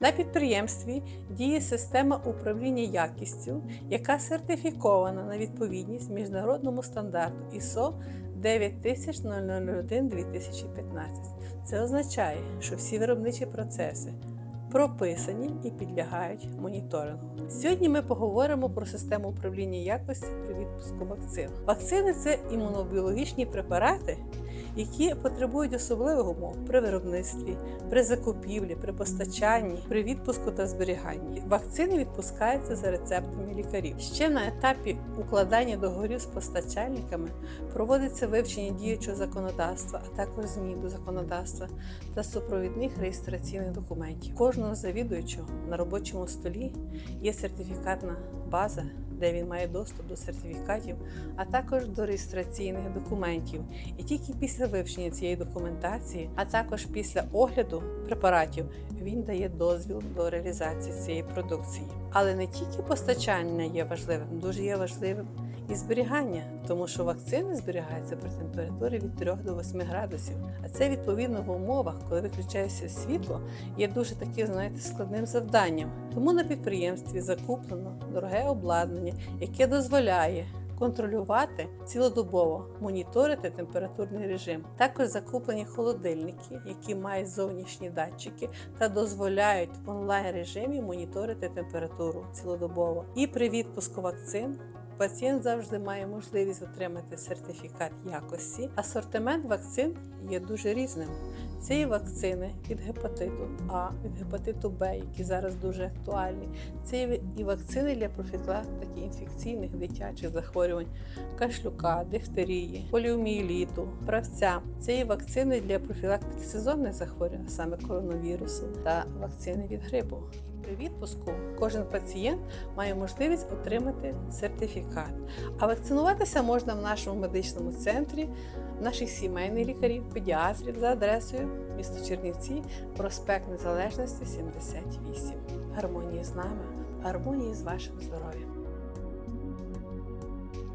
На підприємстві діє система управління якістю, яка сертифікована на відповідність міжнародному стандарту ISO 9001-2015. Це означає, що всі виробничі процеси прописані і підлягають моніторингу. Сьогодні ми поговоримо про систему управління якості при відпуску вакцин. Вакцини це імунобіологічні препарати, які потребують особливих умов при виробництві, при закупівлі, при постачанні, при відпуску та зберіганні. Вакцини відпускаються за рецептами лікарів. Ще на етапі укладання договорів з постачальниками проводиться вивчення діючого законодавства, а також змін до законодавства та супровідних реєстраційних документів. Кожного завідуючого на робочому столі є сертифікатна база. Де він має доступ до сертифікатів, а також до реєстраційних документів. І тільки після вивчення цієї документації, а також після огляду препаратів, він дає дозвіл до реалізації цієї продукції. Але не тільки постачання є важливим, дуже є важливим і зберігання, тому що вакцини зберігаються при температурі від 3 до 8 градусів. А це відповідно в умовах, коли виключається світло, є дуже таким, знаєте, складним завданням. Тому на підприємстві закуплено дороге обладнання, яке дозволяє контролювати цілодобово, моніторити температурний режим. Також закуплені холодильники, які мають зовнішні датчики та дозволяють в онлайн режимі моніторити температуру цілодобово. І при відпуску вакцин. Пацієнт завжди має можливість отримати сертифікат якості. Асортимент вакцин є дуже різним. Це і вакцини від гепатиту А, від гепатиту Б, які зараз дуже актуальні. Це і вакцини для профілактики інфекційних дитячих захворювань, кашлюка, дифтерії, поліомієліту, правця. Це і вакцини для профілактики сезонних захворювань, саме коронавірусу, та вакцини від грипу. При відпуску кожен пацієнт має можливість отримати сертифікат. А вакцинуватися можна в нашому медичному центрі, наших сімейних лікарів, педіатрів за адресою місто Чернівці, проспект Незалежності 78. Гармонії з нами, гармонії з вашим здоров'ям.